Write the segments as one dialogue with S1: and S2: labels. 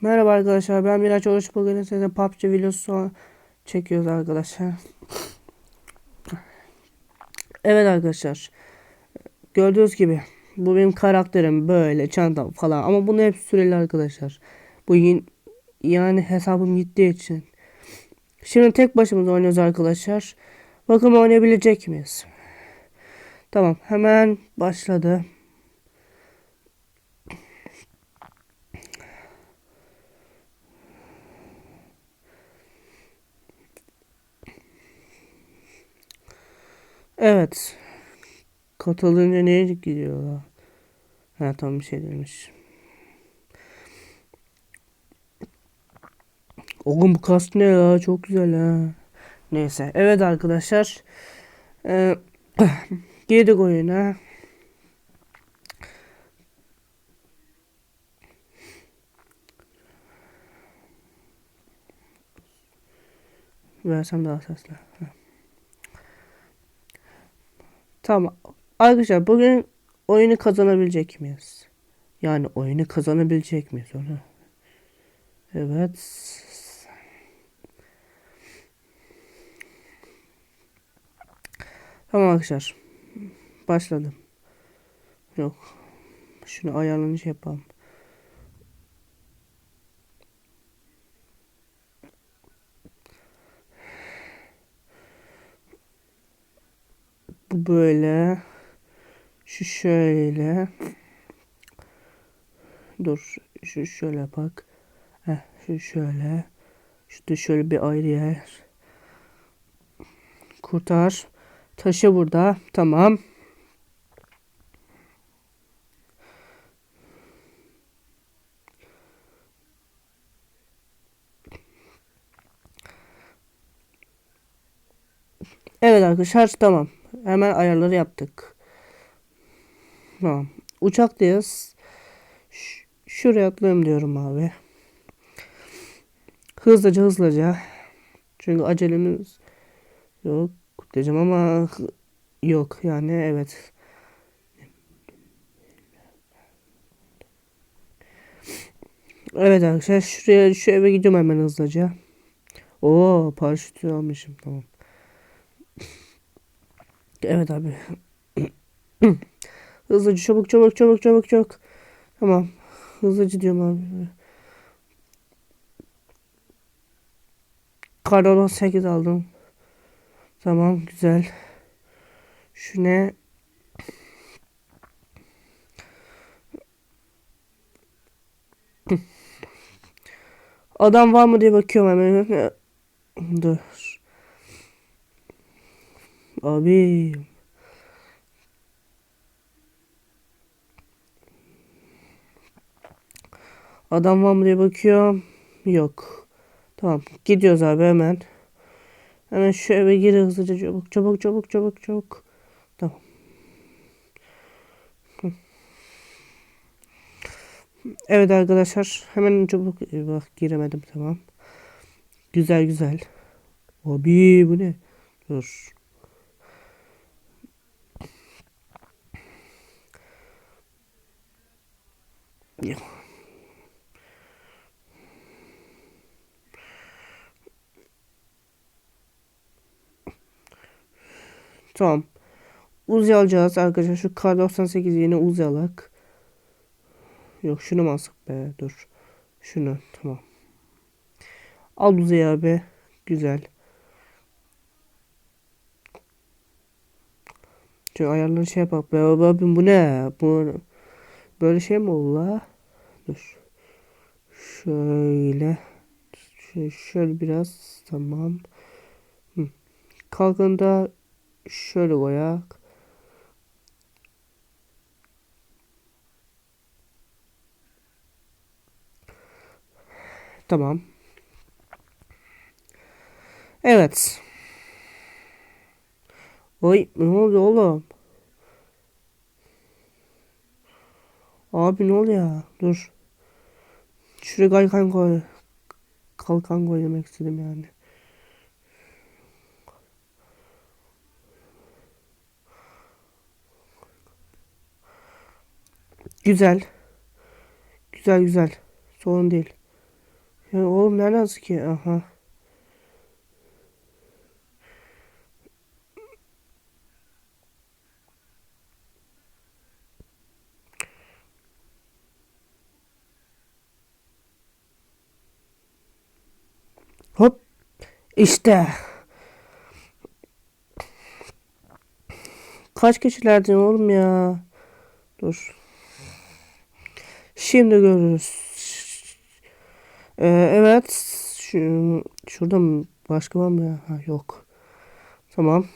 S1: Merhaba arkadaşlar ben Miraç Oruç bugün size PUBG videosu çekiyoruz arkadaşlar. Evet arkadaşlar. Gördüğünüz gibi bu benim karakterim böyle çantam falan ama bunu hep süreli arkadaşlar. Bu yani hesabım gittiği için. Şimdi tek başımıza oynuyoruz arkadaşlar. Bakın oynayabilecek miyiz? Tamam hemen başladı. Evet. Katılınca neye gidiyor la? Ha tam bir şey demiş. Oğlum bu kast ne ya? Çok güzel ha. Neyse. Evet arkadaşlar. Ee, girdik oyuna. Versem daha sesli. Heh. Tamam. Arkadaşlar bugün oyunu kazanabilecek miyiz? Yani oyunu kazanabilecek miyiz onu? Evet. Tamam arkadaşlar. Başladım. Yok. Şunu ayarlanış yapalım. Böyle. Şu şöyle. Dur. Şu şöyle bak. Heh, şu şöyle. Şu da şöyle bir ayrı yer. Kurtar. Taşı burada. Tamam. Evet arkadaşlar tamam. Hemen ayarları yaptık. Tamam. Uçaktayız. Ş- şuraya atlayayım diyorum abi. Hızlıca hızlıca. Çünkü acelemiz yok diyeceğim ama yok yani evet. Evet arkadaşlar şuraya şu eve gidiyorum hemen hızlıca. Oo paraşütü almışım tamam. Evet abi. Hızlıca çabuk çabuk çabuk çabuk çabuk. Tamam. Hızlıca diyorum abi. Kardon 8 aldım. Tamam güzel. Şu ne? Adam var mı diye bakıyorum hemen. Dur. Abi. Adam var mı diye bakıyorum. Yok. Tamam. Gidiyoruz abi hemen. Hemen şu eve gir hızlıca çabuk çabuk çabuk çabuk çabuk. Tamam. Evet arkadaşlar hemen çabuk bak giremedim tamam. Güzel güzel. Abi bu ne? Dur. Yok. Tamam. Uzi alacağız arkadaşlar. Şu kar 98 yeni Uzi alak. Yok şunu mu be? Dur. Şunu tamam. Al Uzi abi. Güzel. Şu ayarları şey yapak be. Abim bu ne? Bu böyle şey mi oldu la? Dur. Şöyle. Şöyle, biraz tamam. Hı. Kalkında şöyle koyak. Tamam. Evet. Oy ne oldu oğlum? Abi ne oluyor? Dur. Şuraya kalkan koy. Kalkan koy demek istedim yani. Güzel. Güzel güzel. Sorun değil. Ya oğlum nereden ki? Aha. Hop. İşte. Kaç kişilerdin oğlum ya? Dur. Şimdi görürüz. Ee, evet. Şu, şurada mı? Başka var mı ya? Ha, yok. Tamam.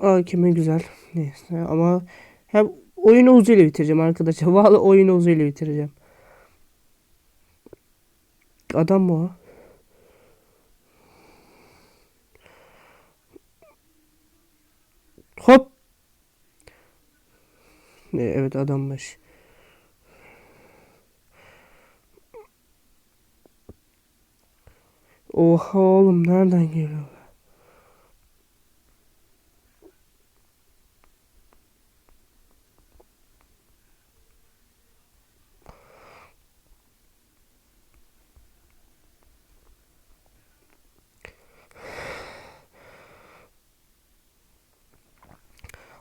S1: Aa, kimi güzel. Neyse ama hem oyunu uzayla bitireceğim arkadaşlar. Vallahi oyunu uzayla bitireceğim. Adam mı o? Hop. Evet adammış. Oha oğlum nereden geliyor?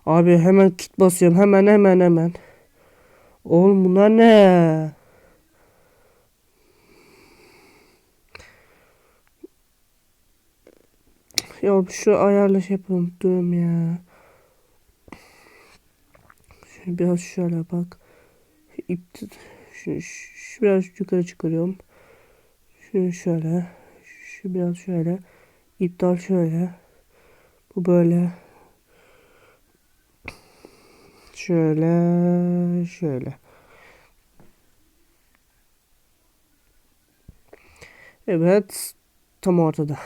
S1: Abi hemen kit basıyorum. Hemen hemen hemen. Oğlum bunlar ne? Ya şu ayarla şey yapalım. Durun ya. Şöyle biraz şöyle bak. İp, şu, şu biraz yukarı çıkarıyorum. Şunu şöyle. Şu biraz şöyle. İptal şöyle. Bu böyle. Şöyle, şöyle. Evet, tam ortada.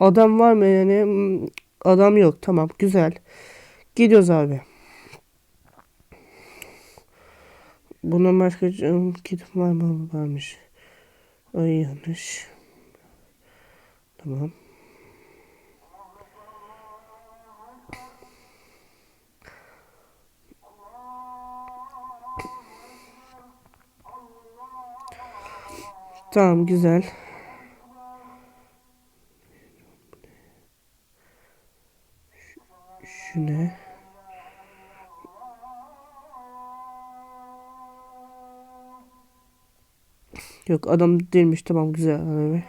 S1: Adam var mı yani? Adam yok. Tamam, güzel. Gidiyoruz abi. Bunun başka kitap var mı? Varmış. Ay yanlış. Tamam. Tamam güzel. Şu? Yok adam değilmiş tamam güzel abi.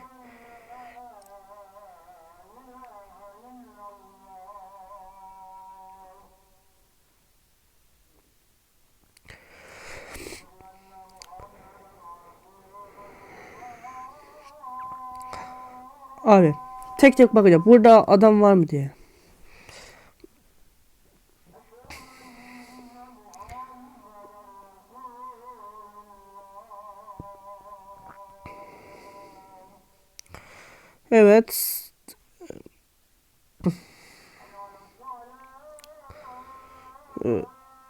S1: Abi tek tek bakacağım. Burada adam var mı diye. Evet.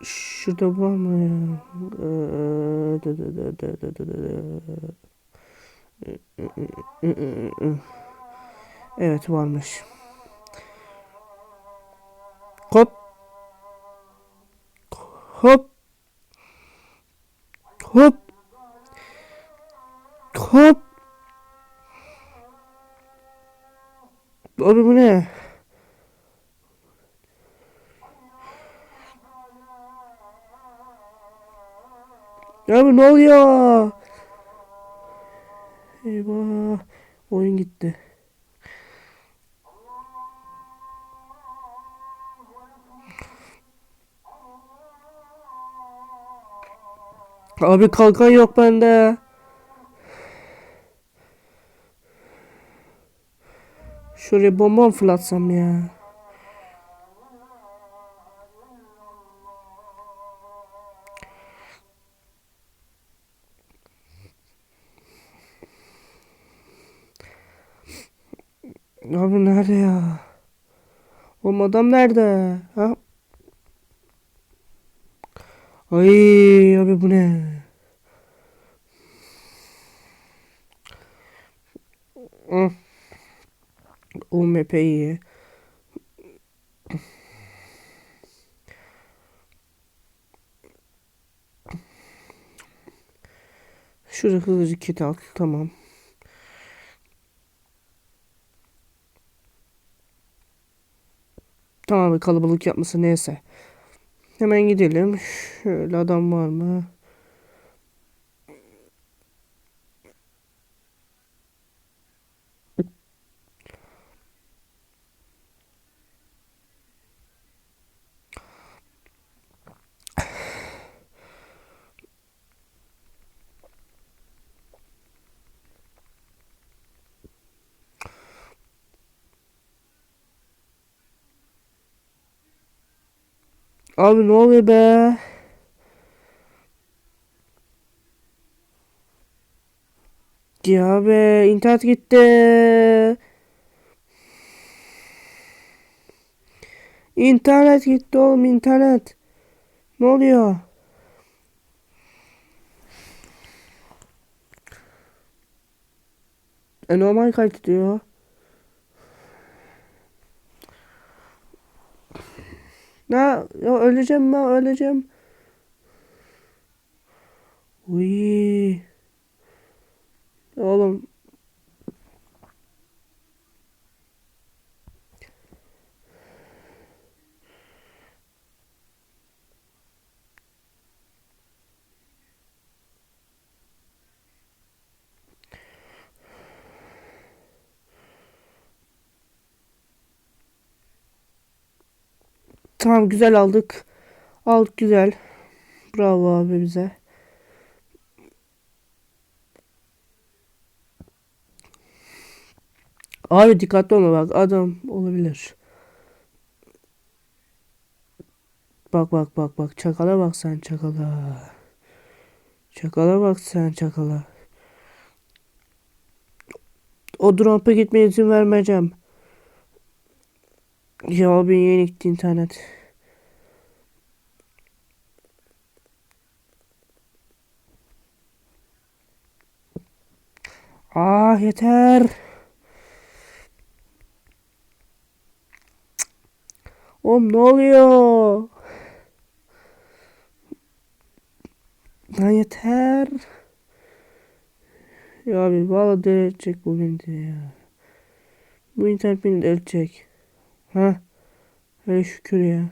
S1: Şurada var mı ya? Evet varmış. Hop. Hop. Hop. Hop. Abi bu ne? Abi ne oluyor? Eyvah. Oyun gitti. Abi kalkan yok bende. Şuraya bomba fırlatsam ya? Abi nerede ya? Oğlum adam nerede? Ha? Ay abi bu ne? UMP iyi. Şurada hızlıca kit al. Tamam. Tamam kalabalık yapması neyse. Hemen gidelim. Şöyle adam var mı? Abi ne oluyor be? Ya be internet gitti. İnternet gitti oğlum internet. Ne oluyor? E normal kaydediyor. Ne? Ya öleceğim ben öleceğim. Uy. Oğlum. Tamam güzel aldık. Aldık güzel. Bravo abi bize. Abi dikkatli olma bak adam olabilir. Bak bak bak bak çakala bak sen çakala. Çakala bak sen çakala. O drop'a gitmeye izin vermeyeceğim. Ya abi yeni gitti internet. Ah yeter. Oğlum ne oluyor? Lan yeter. Ya abi valla delirtecek bu beni de ya. Bu internet beni delirtecek. Ha? Hele şükür ya.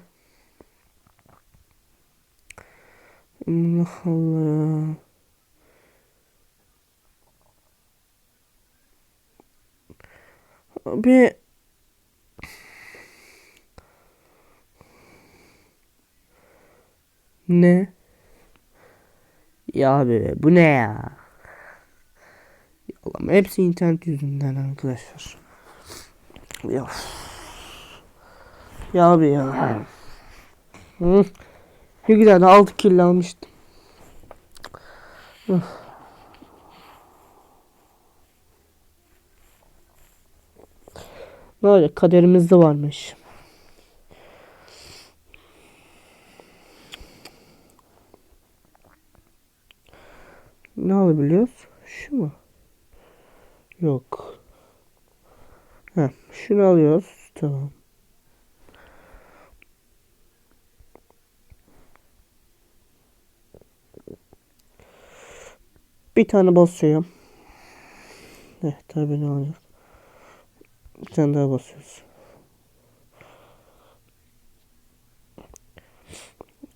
S1: Allah Allah. Abi ne? Ya abi bu ne ya? Allah'ım hepsi internet yüzünden arkadaşlar. Ya. Ya abi ya. Hı. Ne güzel 6 kill almıştım. Ne olacak kaderimizde varmış. Ne alabiliyoruz? Şu mu? Yok. Heh, şunu alıyoruz. Tamam. Bir tane basıyorum. Eh tabi ne oluyor? Bir tane daha basıyoruz.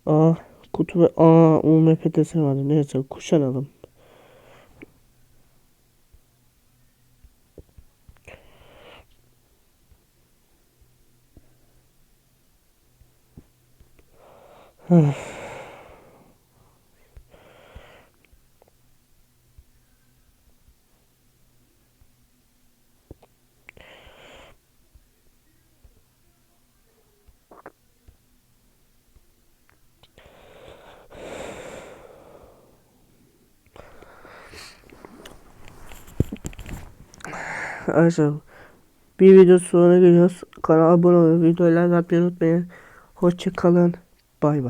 S1: Aa kutu ve aa UMP deseni vardı. Neyse kuşanalım. Arkadaşlar bir video sonra geliyoruz. Kanala abone olun. Videoyu like atmayı unutmayın. Hoşçakalın. Bay bay.